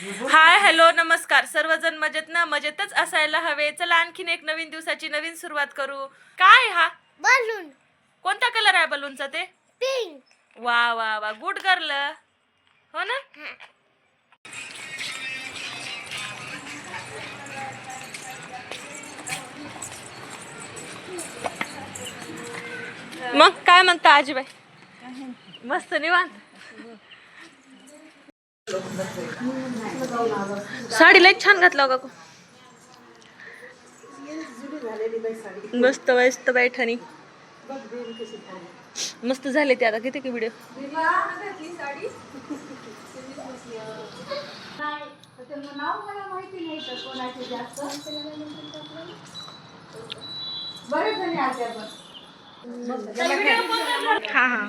Hi hello नमस्कार. सर्वजण मजेत ना? मजेतच असायला हवे. चला आणखीन एक नवीन दिवसाची नवीन सुरुवात करू. काय हा? बलून. कोणता कलर आहे बलूनचा ते? पिंक. वा वा वा. Good girl. हो ना? मग काय म्हणता आजीबाई? मस्त निवांत. साडी लई छान घातला का. मस्त मस्त बैठणी मस्त झाले ते आता. किती की व्हिडिओ हा हा.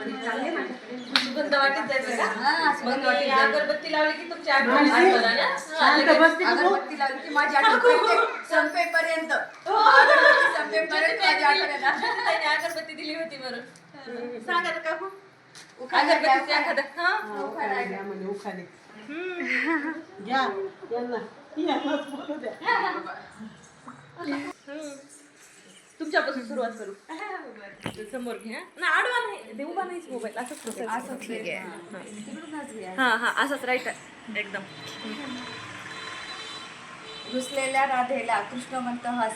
सुगंध वाटीत जायचं का? मग मी अगरबत्ती लावली की तुमची आठवण आठवलं ना? हा, लगेच. अगरबत्ती लावली की माझी आठवण संपेपर्यंत. हो. अगरबत्ती संपेपर्यंत माझी आठवण येणार. त्याने अगरबत्ती दिली होती बरं. सांगा ना काकू. उखाणा द्या, अगरबत्तीचं एखादं हा? उखाणा द्या. घ्या. यांना. यांनाच बोलू द्या. तुमच्यापासून सुरुवात करू. समोर घ्या ना आडवा नाही ते उभा नाहीच मोबाईल असंच ठेवायचं. असं ठीक आहे. हा. हा असंच राईट एकदम. रुसलेल्या राधेला कृष्ण म्हणत हस.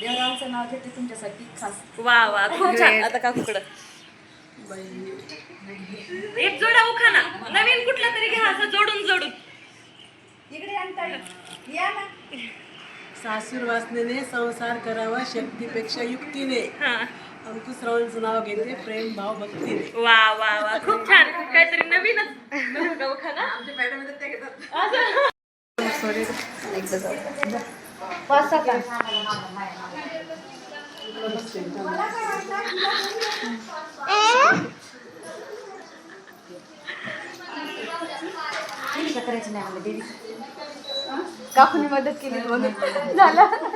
देवरांचं नाव घेते तुमच्यासाठी खास. वा वा खूप छान आता काकूकडं एक जोडा उखाना नवीन कुठला तरी घ्या असं जोडून जोडून. इकडे आणता या ना. सासूर वासनेने संसार करावा शक्तीपेक्षा युक्तीने. हा. अंकुशरावांचं नाव घेते प्रेम भाव भक्तीने वा वा वा. खूप छान. काहीतरी नवीनच नवीन का उखाना आमच्या मॅडम ते जाऊ. पाच सहा काकूने मदत केली मग झालं?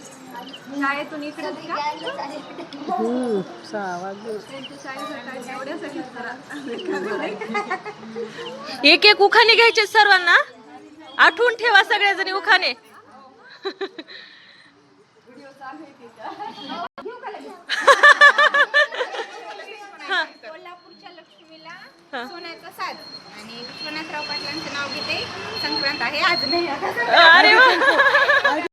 शाळेतून इकडे एक एक उखाणे घ्यायचे सर्वांना. आठवून ठेवा सगळ्याजणी उखाणे. कोल्हापूरच्या लक्ष्मीला सोन्याचा साज. आणि विश्वनाथराव पाटलांचं नाव घेते. संक्रांत आहे. आज नाही. अरे.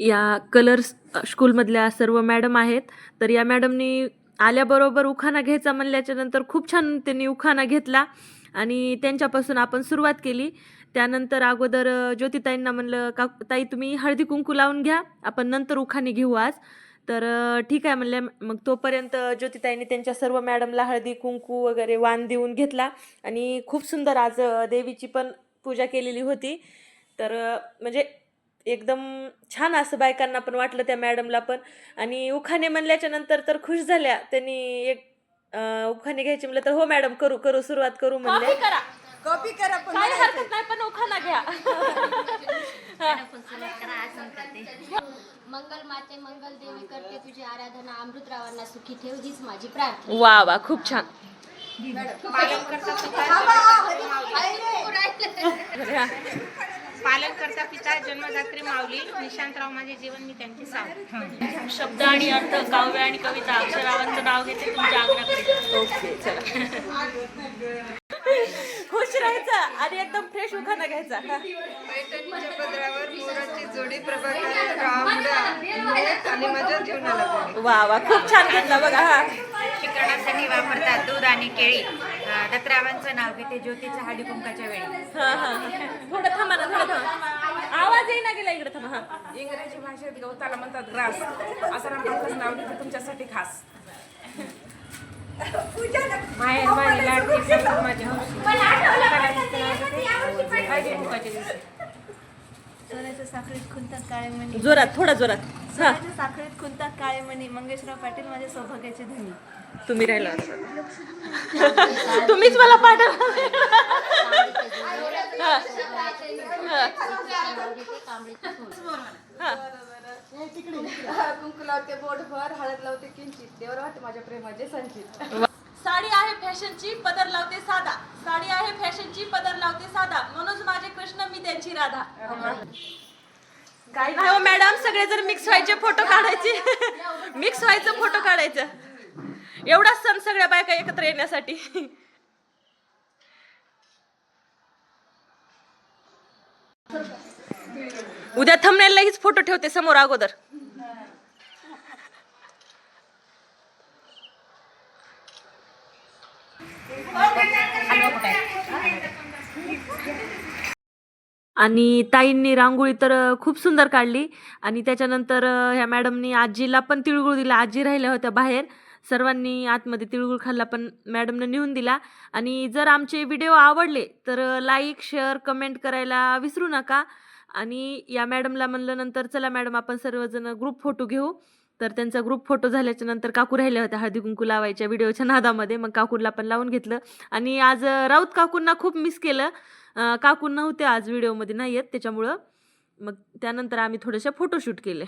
या कलर्स स्कूलमधल्या सर्व मॅडम आहेत. तर या मॅडमनी आल्याबरोबर उखाणा घ्यायचा म्हणल्याच्या नंतर खूप छान त्यांनी उखाणा घेतला आणि त्यांच्यापासून आपण सुरुवात केली. त्यानंतर अगोदर ज्योतिताईंना म्हणलं का ताई तुम्ही हळदी कुंकू लावून घ्या आपण नंतर उखाणी घेऊ आज. तर ठीक आहे म्हणल्या मग तोपर्यंत ज्योतिताईंनी त्यांच्या सर्व मॅडमला हळदी कुंकू वगैरे वाण देऊन घेतला आणि खूप सुंदर आज देवीची पण पूजा केलेली होती. तर म्हणजे एकदम छान असं बायकांना पण वाटलं त्या मॅडमला पण. आणि उखाणे म्हणल्याच्या नंतर तर खुश झाल्या. त्यांनी एक अ, उखाणे घ्यायचे म्हणलं तर हो मॅडम करू करू सुरुवात करू म्हणले. कॉपी करा पण काय हरकत नाही पण उखाणा घ्या. मंगल माते मंगल देवी करते तुझी आराधना. अमृतरावांना सुखी ठेव हीच माझी प्रार्थना. वा वा खूप छान. पालन करता पिता जन्मदात्री माऊली निशांतराव माझे जीवन मी त्यांचे साव शब्द आणि अर्थ काव्य आणि कविता अक्षरावांचं नाव घेते तुमच्या चला. खुश राहायचं आणि एकदम फ्रेश उखाणा घ्यायचा. पैठणीच्या पदरावर मोराची जोडी प्रभाकर रामडा आणि माझ्या जीवनाला जोडी. वा वा खूप छान घेतला बघा हा. शिक्षणासाठी वापरतात दूध आणि केळी. दत्तरावांचं नाव घेते ज्योतीच्या हळदी कुंकाच्या वेळी. हा हा. हा. थोडं थांबा ना थोडं थांबा. आवाज येईना गेला इकडे थांबा हा. इंग्रजी भाषेत गवताला म्हणतात ग्रास असं रामकृष्ण नाव घेते तुमच्यासाठी खास. माहेर माझी लाडकी सासू माझी हौशी. हळदी कुंकवाच्या दिवशी. जोरात थोडा जोरात. सोन्याच्या साखळीत खुंतात काळे मणी मंगेशराव पाटील माझे सौभाग्याचे धनी. तुम्ही राहिला तुम्हीच मला पाठवलं. कुंकू लावते बोटभर हळद लावते किंचित. देवर वाटते माझ्या प्रेमाचे संचित साडी आहे फॅशनची पदर लावते साधा. साडी आहे फॅशनची पदर लावते साधा. मनोज माझे कृष्ण मी त्यांची राधा. काय नाही हो मॅडम सगळे जर मिक्स व्हायचे फोटो काढायचे. मिक्स व्हायचं फोटो काढायचं. एवढाच सण सगळ्या बायका एकत्र येण्यासाठी. उद्या थंबनेल लगेच फोटो ठेवते समोर अगोदर. आणि ताईंनी रांगोळी तर खूप सुंदर काढली. आणि त्याच्यानंतर ह्या मॅडमनी आजीला पण तिळगुळ दिला. आजी राहिल्या होत्या बाहेर. सर्वांनी आतमध्ये तिळगुळ खाल्ला पण मॅडमनं नेऊन दिला. आणि जर आमचे व्हिडिओ आवडले तर लाईक शेअर कमेंट करायला विसरू नका. आणि या मॅडमला म्हणलं नंतर चला मॅडम आपण सर्वजण ग्रुप फोटो घेऊ. तर त्यांचा ग्रुप फोटो झाल्याच्यानंतर काकू राहिल्या होत्या हळदी कुंकू लावायच्या व्हिडिओच्या नादामध्ये. मग काकूला पण लावून घेतलं. आणि आज राऊत काकूंना खूप मिस केलं. काकू नव्हते आज व्हिडिओमध्ये नाही आहेत त्याच्यामुळं. मग त्यानंतर आम्ही थोडेसे फोटोशूट केले.